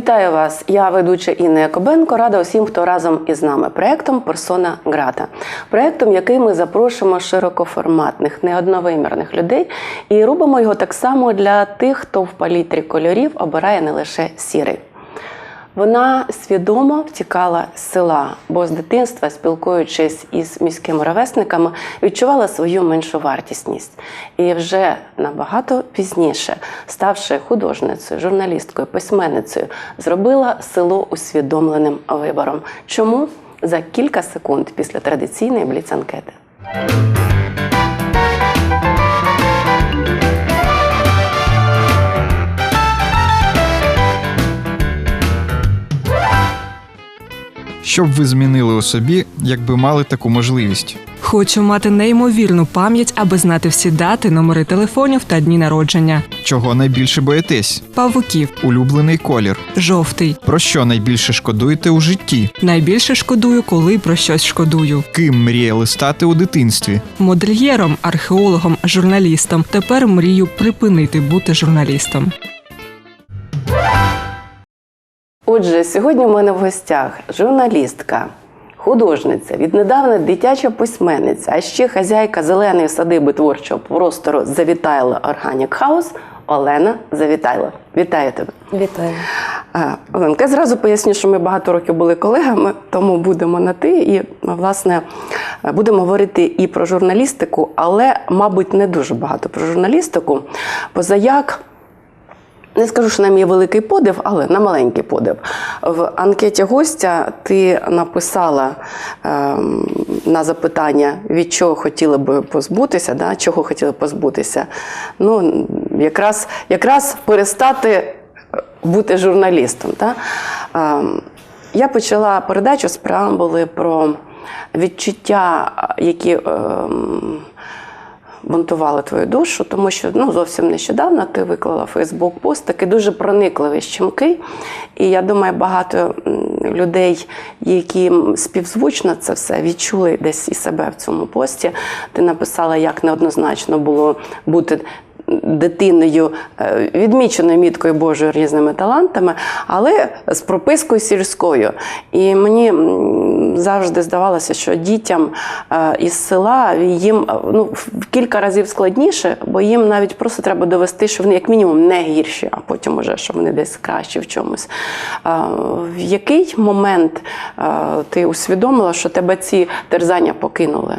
Вітаю вас! Я ведуча Інна Якобенко. Рада усім, хто разом із нами проектом Персона Грата. Проектом, який ми запрошуємо широкоформатних, неодновимірних людей і робимо його так само для тих, хто в палітрі кольорів обирає не лише сірий. Вона свідомо втікала з села, бо з дитинства, спілкуючись із міськими ровесниками, відчувала свою меншовартісність. І вже набагато пізніше, ставши художницею, журналісткою, письменницею, зробила село усвідомленим вибором. Чому за кілька секунд після традиційної бліц-анкети? Що б ви змінили у собі, якби мали таку можливість? Хочу мати неймовірну пам'ять, аби знати всі дати, номери телефонів та дні народження. Чого найбільше боїтесь? Павуків, Улюблений колір. жовтий. Про що найбільше шкодуєте у житті? Найбільше шкодую, коли про щось шкодую. Ким мріяли стати у дитинстві? Модельєром, археологом, журналістом. Тепер мрію припинити бути журналістом. Отже, сьогодні в мене в гостях журналістка, художниця, віднедавна дитяча письменниця, а ще хазяйка зеленої садиби творчого простору Завітайла Органік Хаус Олена Завітайла. Вітаю тебе. Вітаю. Оленка, я зразу поясню, що ми багато років були колегами, тому будемо на ти. І, власне, будемо говорити і про журналістику, але, мабуть, не дуже багато про журналістику. Позаяк. Не скажу, що нам є великий подив, але на маленький подив. В анкеті гостя ти написала ем, на запитання, від чого хотіли би позбутися, да, чого хотіли позбутися. Ну, якраз, якраз перестати бути журналістом. Да? Ем, я почала передачу з преамбули про відчуття, які. Ем, бунтували твою душу, тому що ну, зовсім нещодавно ти виклала Фейсбук пост, такий дуже проникливий щемкий. І я думаю, багато людей, які співзвучно це все відчули десь і себе в цьому пості. Ти написала, як неоднозначно було бути. Дитиною е, відміченою міткою Божою різними талантами, але з пропискою сільською. І мені завжди здавалося, що дітям е, із села їм е, ну, в кілька разів складніше, бо їм навіть просто треба довести, що вони як мінімум не гірші, а потім уже що вони десь кращі в чомусь. Е, В який момент ти усвідомила, що тебе ці терзання покинули?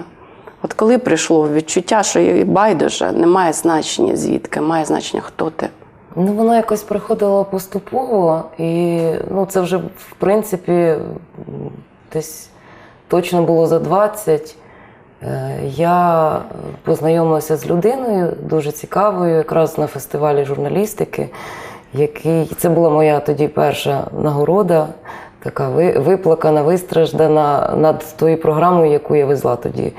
От коли прийшло відчуття, що байдуже, немає значення звідки, має значення, хто ти. Ну, воно якось приходило поступово, і ну, це вже, в принципі, десь точно було за 20. Е, Я познайомилася з людиною дуже цікавою, якраз на фестивалі журналістики, який це була моя тоді перша нагорода, така виплакана, вистраждана над тою програмою, яку я везла тоді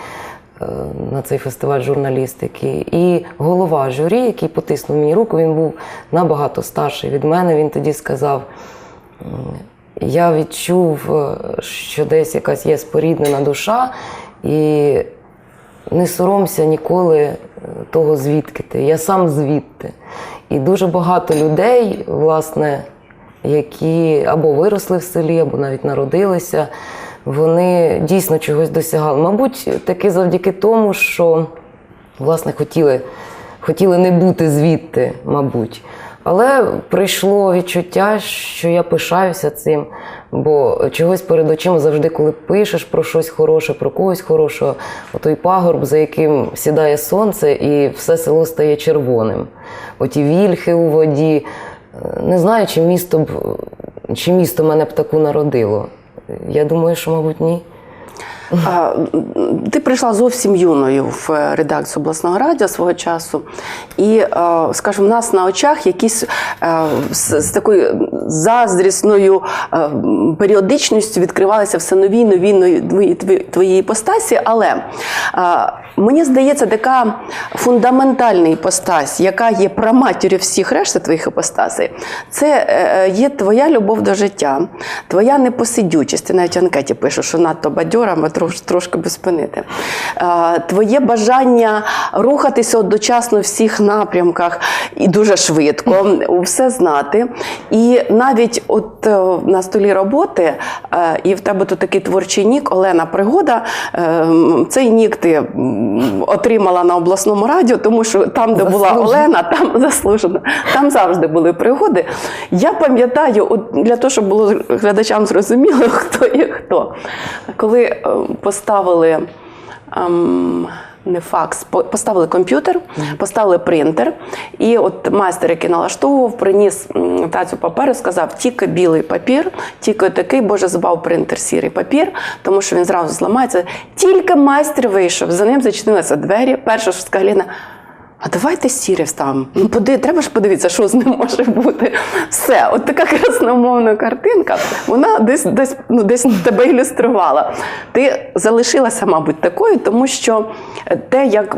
е, на цей фестиваль журналістики. І голова журі, який потиснув мені руку, він був набагато старший від мене. Він тоді сказав: я відчув, е, що десь якась є споріднена душа, і не соромся ніколи е, того, звідки ти. Я сам звідти. І дуже багато людей, власне, які або виросли в селі, або навіть народилися, вони дійсно чогось досягали. Мабуть, таки завдяки тому, що власне хотіли, хотіли не бути звідти, мабуть. Але прийшло відчуття, що я пишаюся цим, бо чогось перед очима завжди, коли пишеш про щось хороше, про когось хорошого, отой пагорб, за яким сідає сонце, і все село стає червоним. Оті вільхи у воді. Не знаю, чи місто б чи місто мене б таку народило. Я думаю, що, мабуть, ні. А, Ти прийшла зовсім юною в е, редакцію обласного радіо свого часу, і, е, скажімо, в нас на очах якісь е, з, з такою заздрісною періодичністю відкривалися все нові нові нові твої- іпостасі. Але мені здається, така фундаментальна іпостась, яка є праматір'ю всіх решти твоїх іпостасей, це є твоя любов до життя, твоя непосидючість. Ти навіть анкеті пишеш, що надто бадьора, ми трош, трошки би спинити. Е, Твоє бажання рухатися одночасно в всіх напрямках. і дуже швидко все знати. І навіть от е, на столі роботи, е, і в тебе тут такий творчий нік Олена Пригода. е, Цей нік ти отримала на обласному радіо, тому що там, де була Олена, там заслужено. Там завжди були пригоди. Я пам'ятаю, от для того, щоб було глядачам зрозуміло, хто є хто. Коли поставили. ем, не факс, поставили комп'ютер, поставили принтер, і от майстер, який налаштовував, приніс тацю паперу, сказав: тільки білий папір, тільки такий, боже, збав принтер сірий папір, тому що він зразу зламається. Тільки майстер вийшов, за ним зачинилися двері. Перша ж Галіна. А давайте сірі вставимо. Ну, поди, треба ж подивитися, що з ним може бути. Все, от така красномовна картинка, вона десь десь, ну, десь тебе ілюструвала. Ти залишилася, мабуть, такою, тому що те, як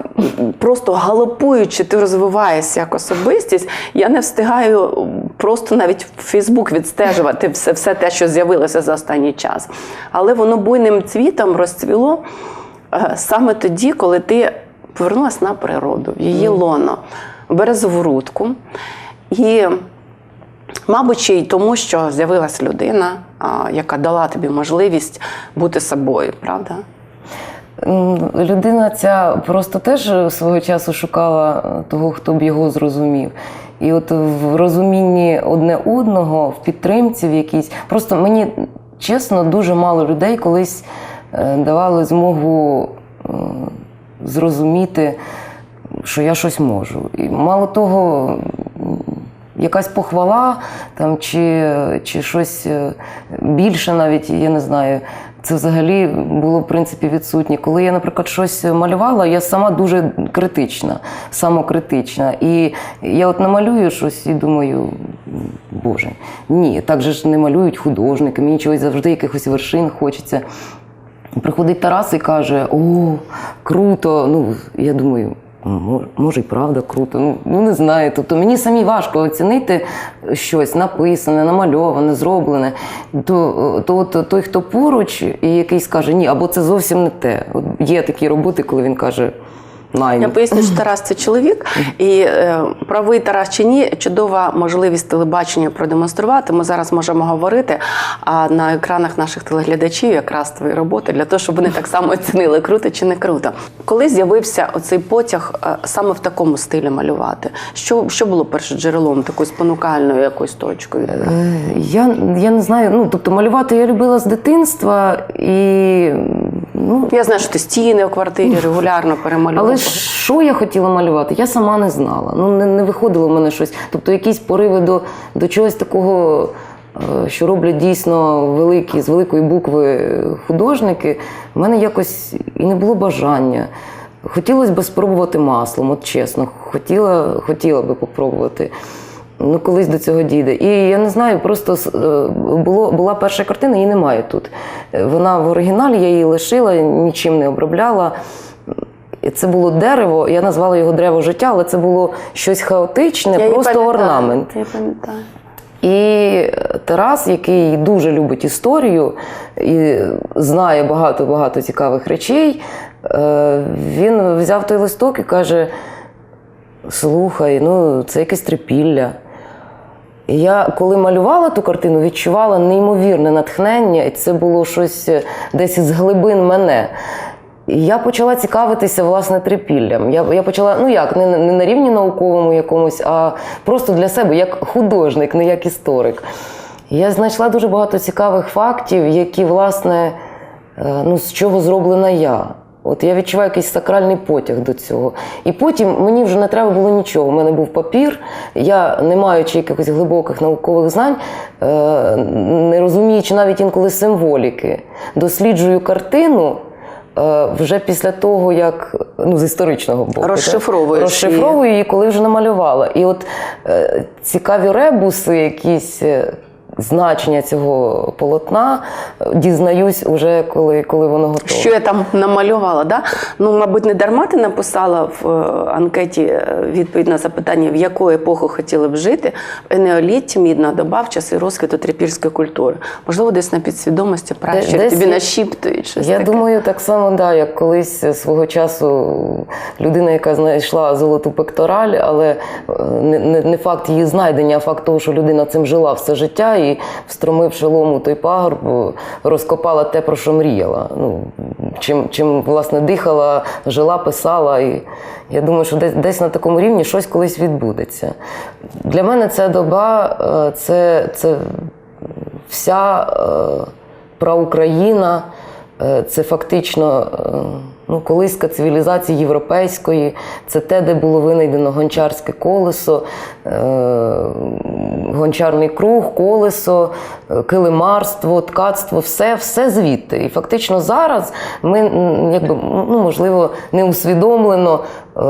просто галопуючи, ти розвиваєшся як особистість, я не встигаю просто навіть в Фейсбук відстежувати все, все те, що з'явилося за останній час. Але воно буйним цвітом розцвіло е, саме тоді, коли ти повернулася на природу, в її лоно, в березову рудку. І, мабуть, ще й тому, що з'явилась людина, яка дала тобі можливість бути собою, правда? Людина ця просто теж свого часу шукала е, того, хто б його зрозумів. І от в розумінні одне одного, в підтримці в якійсь. Просто мені чесно, дуже мало людей колись е, давали змогу зрозуміти, що я щось можу. І мало того, якась похвала там, чи, чи щось е, більше навіть, я не знаю. Це взагалі було в принципі відсутнє. Коли я, наприклад, щось малювала, я сама дуже критична, самокритична. І я от намалюю щось і думаю, Боже, ні, так же ж не малюють художники, мені чогось завжди якихось вершин хочеться. Приходить Тарас і каже: О, круто. Ну, я думаю, може, і правда круто. Ну, ну не знаю. Тобто мені самі важко оцінити щось написане, намальоване, зроблене. То, то от той, хто поруч, і який скаже, ні, або це зовсім не те. От є такі роботи, коли він каже. Найм. Я поясню, що Тарас це чоловік, і е, правий Тарас чи ні, чудова можливість телебачення продемонструвати. Ми зараз можемо говорити. А на екранах наших телеглядачів якраз твої роботи для того, щоб вони так само оцінили, круто чи не круто. Коли з'явився оцей потяг е, саме в такому стилі малювати, що, що було першоджерелом, такою спонукальною якоюсь точкою? Е, Я, я не знаю. Ну, тобто малювати я любила з дитинства і. Ну, Я знаю, що ти стіни у квартирі регулярно перемальовував. Але що я хотіла малювати, я сама не знала. Ну не, не виходило в мене щось. Тобто якісь пориви до, до чогось такого, е, що роблять дійсно великі, з великої букви художники, в мене якось і не було бажання. Хотілося б спробувати маслом, от чесно, хотіла, хотіла би попробувати. Ну, колись до цього дійде. І я не знаю, просто е, було, була перша картина, її немає тут. Е, Вона в оригіналі, я її лишила, нічим не обробляла. Це було дерево, я назвала його дерево життя, але це було щось хаотичне, Я просто пам'ятаю, орнамент. Я пам'ятаю. І Тарас, який дуже любить історію і знає багато-багато цікавих речей, е, він взяв той листок і каже: слухай, ну це якесь трипілля. Я, коли малювала ту картину, відчувала неймовірне натхнення, і це було щось е, десь із глибин мене. І я почала цікавитися власне трипіллям. Я, я почала, ну як, не, не на рівні науковому якомусь, а просто для себе, як художник, не як історик. Я знайшла дуже багато цікавих фактів, які, власне, е, ну, з чого зроблена я. От я відчуваю якийсь сакральний потяг до цього. І потім мені вже не треба було нічого. У мене був папір, я, не маючи якихось глибоких наукових знань, е, не розуміючи навіть інколи символіки, досліджую картину. е, Вже після того, як ну, з історичного боку так? Розшифровуєш розшифровую її, коли вже намалювала. І от е, цікаві ребуси, якісь, значення цього полотна дізнаюсь уже, коли, коли воно готове. Що я там намалювала? Да? Ну, мабуть, не дарма ти написала в е, анкеті е, відповідь на запитання, в яку епоху хотіли б жити в енеолітті, мідна доба, в часи розквіту трипільської культури. Можливо, десь на підсвідомості праще десь тобі нашіптують щось Я таке. думаю, так само, да, як колись свого часу людина, яка знайшла золоту пектораль, але е, не, не, не факт її знайдення, а факт того, що людина цим жила все життя і, встромивши лому той пагорб, розкопала те, про що мріяла. Ну, чим, чим власне дихала, жила, писала. І я думаю, що десь, десь на такому рівні щось колись відбудеться. Для мене ця доба е, це, це вся е, праукраїна, це фактично е, ну, колиска цивілізації європейської, це те, де було винайдено гончарське колесо, е, гончарний круг, колесо, е, килимарство, ткацтво, все, все звідти. І фактично зараз ми, якби, ну, можливо, неусвідомлено е,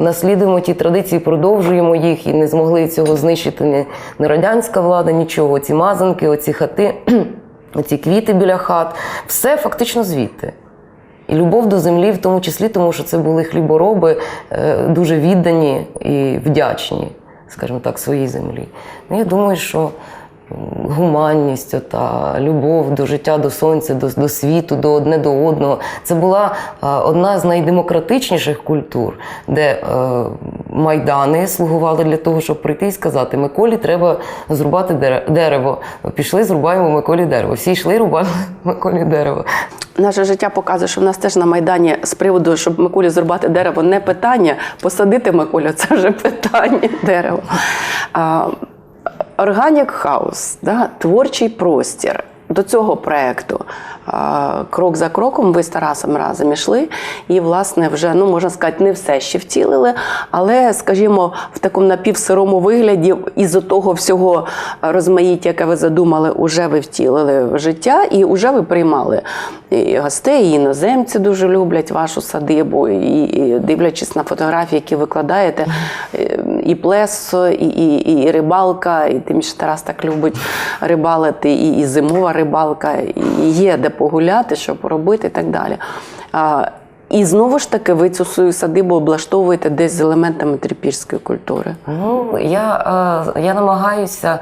наслідуємо ті традиції, продовжуємо їх і не змогли цього знищити ні радянська влада, нічого. Ці мазанки, оці хати, оці квіти біля хат, все фактично звідти. І любов до землі, в тому числі, тому що це були хлібороби е, дуже віддані і вдячні, скажімо так, своїй землі. Ну, я думаю, що гуманність, ота, любов до життя, до сонця, до, до світу, до одне до одного. Це була а, одна з найдемократичніших культур, де е, майдани слугували для того, щоб прийти і сказати: Миколі треба зрубати дерево. Пішли, зрубаємо Миколі дерево. Всі йшли, рубали Миколі дерево. Наше життя показує, що в нас теж на Майдані з приводу, щоб Миколі зрубати дерево, не питання. Посадити Миколю це вже питання дерево. Органік хаус, да, творчий простір. До цього проєкту а, крок за кроком ви з Тарасом разом ішли, і, власне, вже ну можна сказати, не все ще втілили, але, скажімо, в такому напівсирому вигляді із того всього розмаїття, яке ви задумали, уже ви втілили в життя, і вже ви приймали і гостей, і іноземці дуже люблять вашу садибу, і, дивлячись на фотографії, які викладаєте, і плесо, і, і, і рибалка, і тим більше Тарас так любить рибалити, і, і зимова рибалка, і є де погуляти, що поробити і так далі. І знову ж таки, ви цю свою садибу облаштовуєте десь з елементами трипільської культури. Ну, я, е, я намагаюся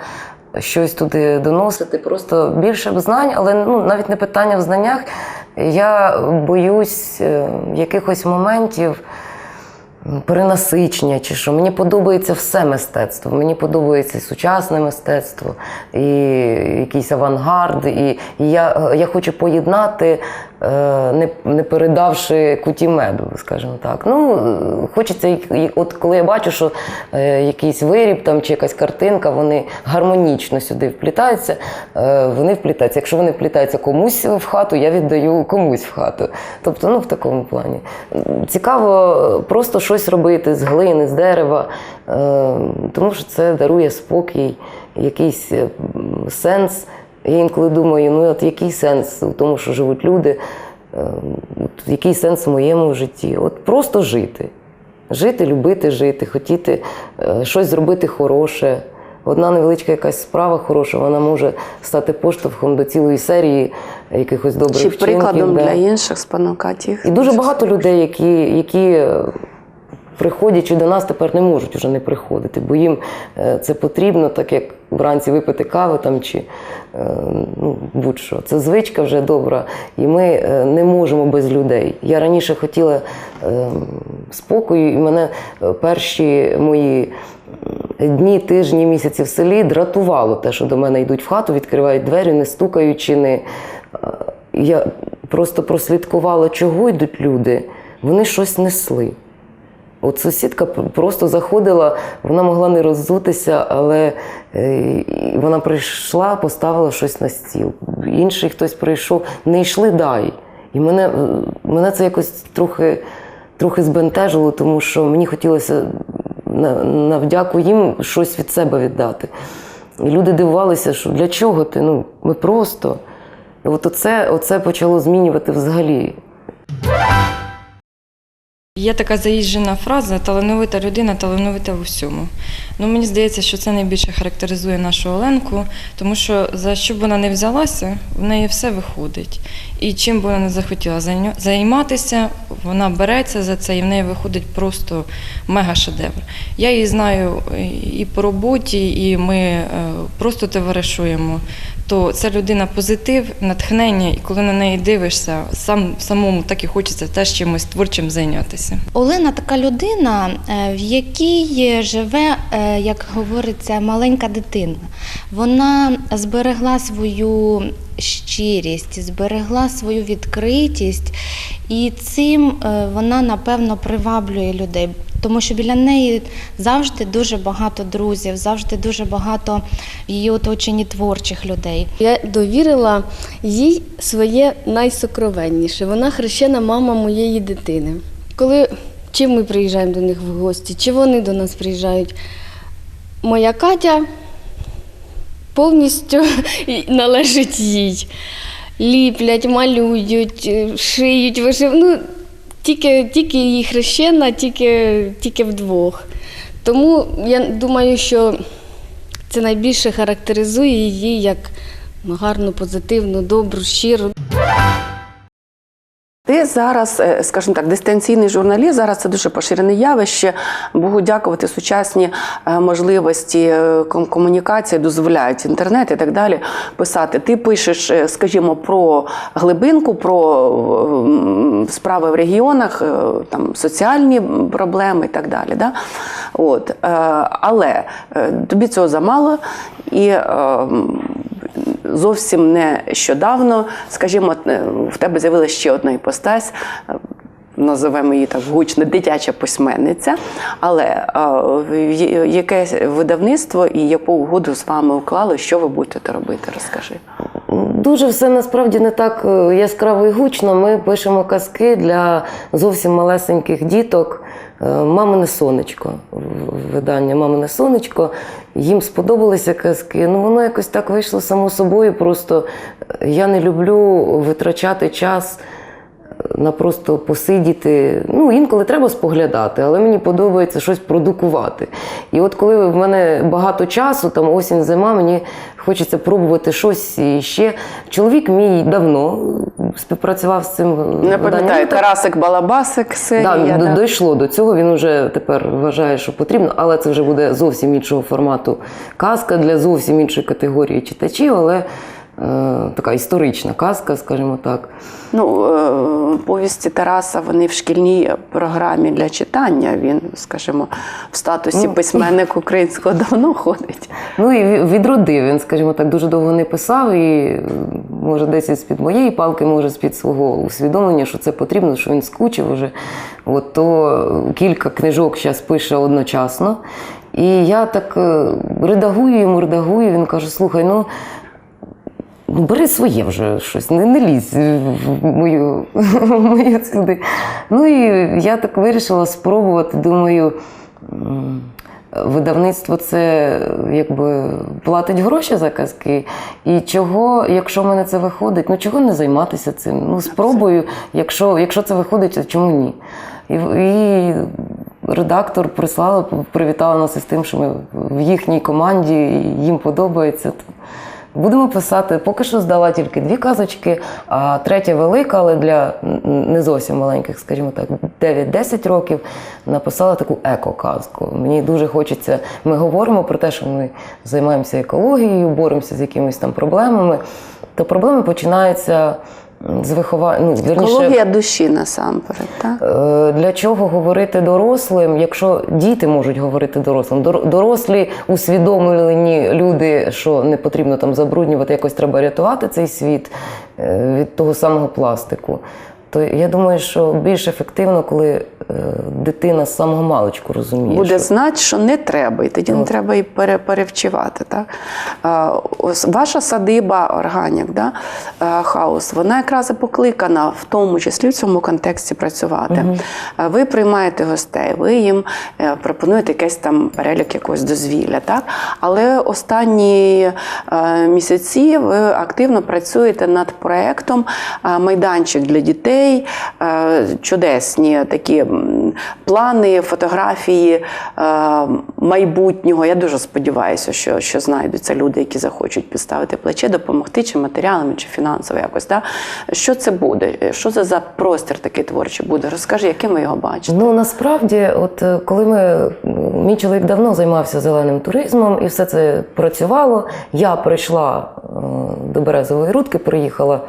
щось туди доносити, просто більше б знань, але ну, навіть не питання в знаннях. Я боюсь е, якихось моментів перенасичення чи що. Мені подобається все мистецтво. Мені подобається сучасне мистецтво, і якийсь авангард. І, і я, я хочу поєднати, не, не передавши куті меду, скажімо так. Ну, е, хочеться, от коли я бачу, що е, якийсь виріб там, чи якась картинка, вони гармонічно сюди вплітаються, е, вони вплітаються. Якщо вони вплітаються комусь в хату, я віддаю комусь в хату. Тобто, ну в такому плані. Цікаво е, просто щось робити з глини, з дерева, е, тому що це дарує спокій, якийсь е, сенс. Я інколи думаю, ну от який сенс у тому, що живуть люди, е, от який сенс в моєму житті? От просто жити. Жити, любити жити, хотіти е, щось зробити хороше. Одна невеличка якась справа хороша, вона може стати поштовхом до цілої серії якихось добрих Чи вчинків. прикладом да. для інших спонукати їх? І дуже багато людей, які, які е, приходячи до нас, тепер не можуть вже не приходити, бо їм е, це потрібно, так як вранці випити кави там чи е, ну, будь-що. Це звичка вже добра, і ми е, не можемо без людей. Я раніше хотіла е, спокою, і мене перші мої дні, тижні, місяці в селі дратувало те, що до мене йдуть в хату, відкривають двері, не стукаючи, не. Я просто прослідкувала, чого йдуть люди. Вони щось несли. От сусідка просто заходила, вона могла не роззутися, але е, вона прийшла, поставила щось на стіл. Інший хтось прийшов, не йшли дай. І мене, е, мене це якось трохи, трохи збентежило, тому що мені хотілося на, на їм щось від себе віддати. І люди дивувалися, що для чого ти? Ну, ми просто. І от оце, оце почало змінювати взагалі є така заїжджена фраза талановита людина, талановита в усьому. Ну, мені здається, що це найбільше характеризує нашу Оленку, тому що за що б вона не взялася, в неї все виходить. І чим б вона не захотіла займатися, вона береться за це, і в неї виходить просто мега-шедевр. Я її знаю і по роботі, і ми е, просто товаришуємо. То це людина позитив, натхнення, і коли на неї дивишся, сам самому так і хочеться теж чимось творчим зайнятися. Олена така людина, е, в якій живе, е, як говориться, маленька дитина. Вона зберегла свою щирість, зберегла свою відкритість, і цим е, вона напевно приваблює людей. Тому що біля неї завжди дуже багато друзів, завжди дуже багато в її оточенні творчих людей. Я довірила їй своє найсокровенніше. Вона хрещена мама моєї дитини. Коли чи ми приїжджаємо до них в гості, чи вони до нас приїжджають, моя Катя повністю належить їй. Ліплять, малюють, е, шиють, вишив. Ну, тільки, тільки її хрещена, тільки, тільки вдвох. Тому я думаю, що це найбільше характеризує її як ну, гарну, позитивну, добру, щиру. Зараз, е, скажімо так, дистанційний журналіст. Зараз це дуже поширене явище. Богу дякувати, сучасні е, можливості е, комунікації дозволяють інтернет і так далі писати. Ти пишеш, скажімо, про глибинку, про справи в регіонах, там соціальні проблеми і так далі. Да? От. Але тобі цього замало і. Зовсім нещодавно, скажімо, е, в тебе з'явилася ще одна іпостась. е, Називаємо її так гучно дитяча письменниця, але е, яке видавництво і яку угоду з вами уклали, що ви будете робити? Розкажи. Дуже все насправді не так е, яскраво і гучно. Ми пишемо казки для зовсім малесеньких діток. Мамине сонечко, видання Мамине сонечко. Їм сподобалися казки. Ну воно якось так вийшло само собою. Просто е, я не люблю витрачати час на просто посидіти. Ну, інколи треба споглядати, але мені подобається щось продукувати. І от коли в мене багато часу, там осінь, зима, мені хочеться пробувати щось ще. Чоловік мій давно співпрацював з цим. Не пам'ятаю, Тарасик Балабасик, серія. да? дійшло до цього. Він вже тепер вважає, що потрібно, але це вже буде зовсім іншого формату казка для зовсім іншої категорії читачів, але така історична казка, скажімо так. Ну, е, повісті Тараса вони в шкільній програмі для читання. Він, скажімо, в статусі Ну. письменник українського давно ходить. Ну і відродив він, скажімо так, дуже довго не писав, і е, може десь з-під моєї палки, може з-під свого усвідомлення, що це потрібно, що він скучив уже. От то кілька книжок зараз пише одночасно. І я так е, редагую йому, редагую. Він каже: слухай, ну. Ну, бери своє вже щось, не, не лізь в мою, в мою сюди. Ну і я так вирішила спробувати. Думаю, видавництво це якби платить гроші за казки. І чого, якщо в мене це виходить, ну чого не займатися цим? Ну, спробую, якщо, якщо це виходить, то чому ні? І, і редактор прислала, привітала нас із тим, що ми в їхній команді, і їм подобається. Будемо писати. Поки що здала тільки дві казочки, а третя велика, але для не зовсім маленьких, скажімо так, 9-10 років, написала таку еко-казку. Мені дуже хочеться. Ми говоримо про те, що ми займаємося екологією, боремося з якимись там проблемами. То проблеми починаються з виховання. Ну, Екологія душі насамперед. Так? Е, Для чого говорити дорослим, якщо діти можуть говорити дорослим? Дорослі усвідомлені люди, що не потрібно там забруднювати, якось треба рятувати цей світ е, від того самого пластику. То я думаю, що більш ефективно, коли е, дитина з самого маличку розуміє. Буде що... знати, що не треба, і тоді не Ну. треба і пере, перевчивати. Так? Ваша садиба органік, да? а, хаус, вона якраз і покликана в тому числі в цьому контексті працювати. А Ви приймаєте гостей, ви їм е, пропонуєте якийсь там перелік якогось дозвілля. Так? Але останні е, місяці ви активно працюєте над проєктом майданчик для дітей, е, чудесні такі плани, фотографії е, майбутнього. Я дуже сподіваюся, що, що знайдуться люди, які захочуть підставити плече, допомогти чи матеріалами, чи фінансово якось. Да? Що це буде? Що це за простір такий творчий буде? Розкажи, яким ви його бачите? Ну насправді, от е, коли ми мій чоловік давно займався зеленим туризмом і все це працювало, я прийшла е, до Березової рудки, приїхала.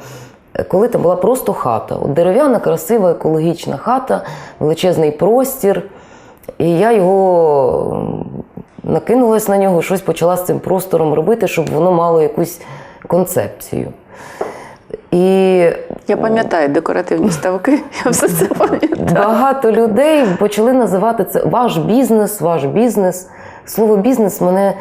Коли там була просто хата, от дерев'яна, красива, екологічна хата, величезний простір. І я його накинулась на нього, щось почала з цим простором робити, щоб воно мало якусь концепцію. І Я пам'ятаю декоративні ставки, я все це пам'ятаю. Багато людей почали називати це ваш бізнес, ваш бізнес. Слово бізнес мене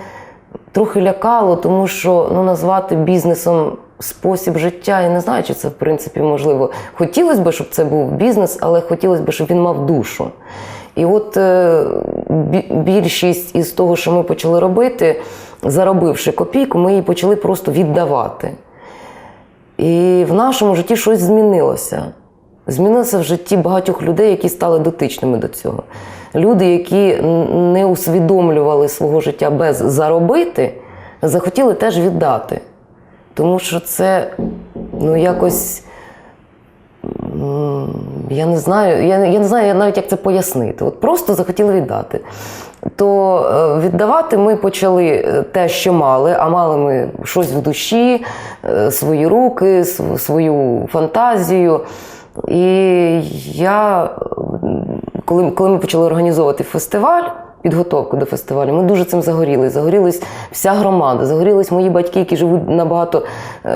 трохи лякало, тому що ну, назвати бізнесом спосіб життя, я не знаю, чи це в принципі можливо. Хотілося б, щоб це був бізнес, але хотілося б, щоб він мав душу. І от е, більшість із того, що ми почали робити, заробивши копійку, ми її почали просто віддавати. І в нашому житті щось змінилося. Змінилося в житті багатьох людей, які стали дотичними до цього. Люди, які не усвідомлювали свого життя без заробити, захотіли теж віддати. Тому що це ну, якось. Я не знаю, я, я не знаю навіть, як це пояснити. От просто захотіли віддати. То е, віддавати ми почали е, те, що мали, а мали ми щось в душі, е, свої руки, свою фантазію. І я, коли, коли ми почали організовувати фестиваль, підготовку до фестивалю, ми дуже цим загорілись. Загорілась вся громада, загорілись мої батьки, які живуть набагато е,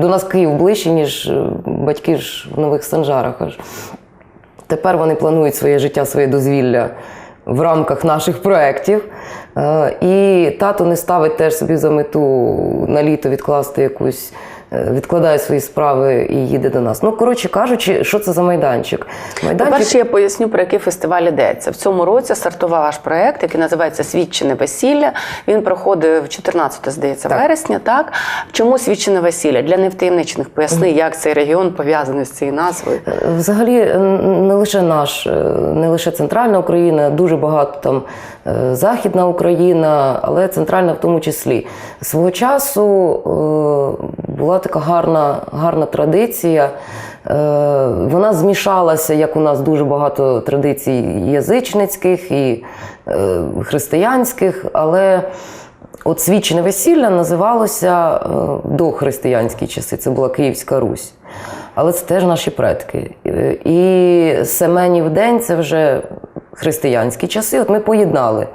до нас Київ ближче, ніж е, батьки ж в Нових Санжарах. Аж. Тепер вони планують своє життя, своє дозвілля в рамках наших проєктів. Е, І тато не ставить теж собі за мету на літо відкласти якусь, відкладає свої справи і їде до нас. Ну, коротше кажучи, що це за майданчик? По-перше, я поясню, про який фестиваль йдеться. В цьому році стартував ваш проект, який називається Свідчене весілля. Він проходив 14, здається, Так. вересня. Так чому свідчене весілля? Для невтаємничених поясни, як цей регіон пов'язаний з цією назвою. Взагалі, е, не лише наш, е, не лише центральна Україна, дуже багато там е, Західна Україна, але центральна в тому числі. Свого часу е, була така гарна, гарна традиція. Е, Вона змішалася, як у нас дуже багато традицій язичницьких і е, християнських, але От свідчене весілля називалося е, до християнські часи, це була Київська Русь. Але це теж наші предки. Е, І Семенів день це вже християнські часи. От ми поєднали.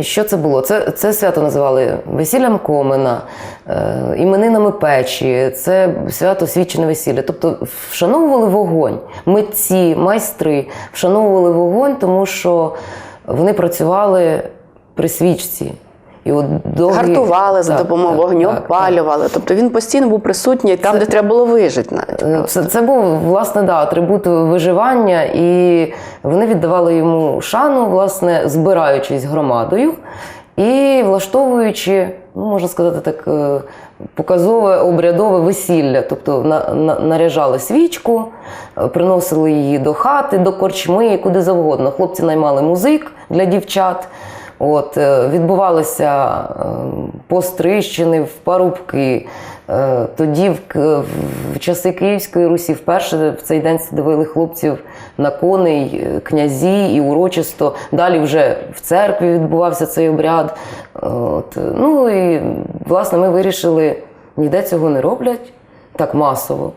Що це було? Це, це свято називали весіллям Комена, е, іменинами печі, це свято свідчене весілля. Тобто вшановували вогонь. Митці, майстри вшановували вогонь, тому що вони працювали при свічці. І от довгі- Гартували за допомогою так, вогню, так, так. опалювали. Тобто він постійно був присутній там, де треба було вижити. Навіть Е. Це, це був власне да, атрибут виживання, і вони віддавали йому шану, власне, збираючись громадою і влаштовуючи, ну можна сказати так, е, показове обрядове весілля. Тобто на, на, наряжали свічку, е, приносили її до хати, до корчми, куди завгодно. Хлопці наймали музик для дівчат. От, е, відбувалися е, пострищини в парубки. Е, Тоді, в, в часи Київської Русі, вперше в цей день садовили хлопців на коней, князі і урочисто. Далі вже в церкві відбувався цей обряд. От, ну і власне ми вирішили, ніде цього не роблять так масово.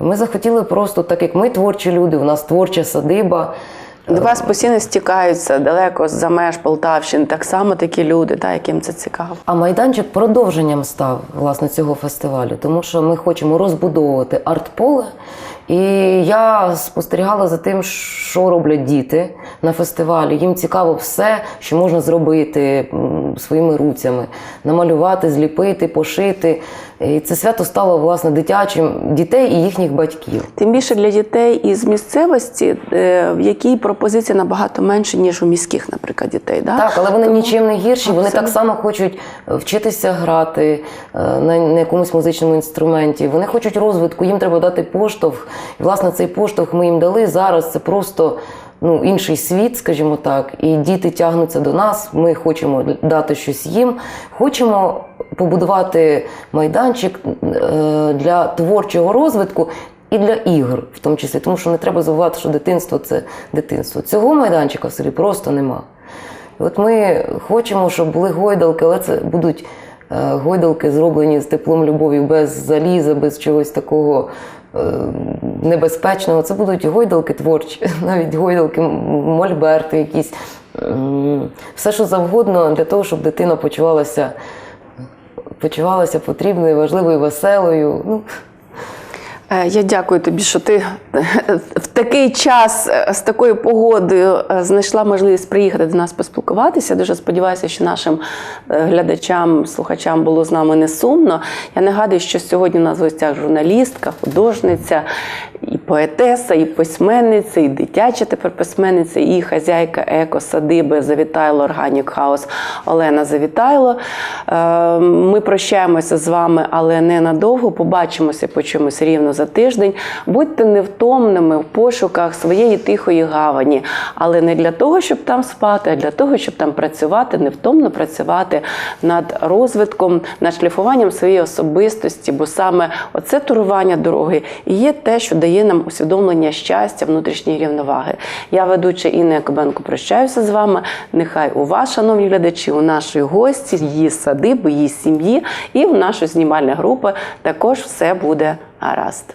Ми захотіли просто, так як ми творчі люди, у нас творча садиба. До вас постійно стікаються далеко за меж Полтавщини, так само такі люди, та, яким це цікаво. А майданчик продовженням став власне цього фестивалю, тому що ми хочемо розбудовувати арт-поле. І я спостерігала за тим, що роблять діти на фестивалі. Їм цікаво все, що можна зробити своїми руцями, намалювати, зліпити, пошити. І це свято стало власне дитячим дітей і їхніх батьків. Тим більше для дітей із місцевості, е, в якій пропозиція набагато менше, ніж у міських, наприклад, дітей. Да? Так, але вони Тому- нічим не гірші. Вони так само хочуть е, вчитися грати е, на, на якомусь музичному інструменті. Вони хочуть розвитку, їм треба дати поштовх. І власне цей поштовх ми їм дали. Зараз це просто ну, інший світ, скажімо так. І діти тягнуться до нас. Ми хочемо дати щось їм. Хочемо побудувати майданчик е, для творчого розвитку. І для ігор, в тому числі, тому що не треба забувати, що дитинство це дитинство. Цього майданчика в селі просто нема. От ми хочемо, щоб були гойдалки, але це будуть е, гойдалки, зроблені з теплом любов'ю, без заліза, без чогось такого е, небезпечного. Це будуть гойдалки творчі, навіть гойдалки, мольберти, якісь все, що завгодно, для того, щоб дитина почувалася, почувалася потрібною, важливою, веселою. Ну, Я дякую тобі, що ти в такий час е, з такою погодою е, знайшла можливість приїхати до нас поспілкуватися. Дуже сподіваюся, що нашим е, глядачам, слухачам було з нами не сумно. Я нагадую, що сьогодні у нас в гостях журналістка, художниця, і поетеса, і письменниця, і дитяча тепер письменниця, і хазяйка екосадиби Завітайло Органік Хаус Олена Завітайло. Е, Ми прощаємося з вами, але не надовго. Побачимося, почуємося рівно за тиждень. Будьте невтомними в пошуках своєї тихої гавані, але не для того, щоб там спати, а для того, щоб там працювати, невтомно працювати над розвитком, над шліфуванням своєї особистості, бо саме оце турування дороги і є те, що дає нам усвідомлення щастя, внутрішньої рівноваги. Я ведуча Інна Якобенко прощаюся з вами. Нехай у вас, шановні глядачі, у нашої гості, її садиби, її сім'ї і в нашої знімальної групи також все буде Arast.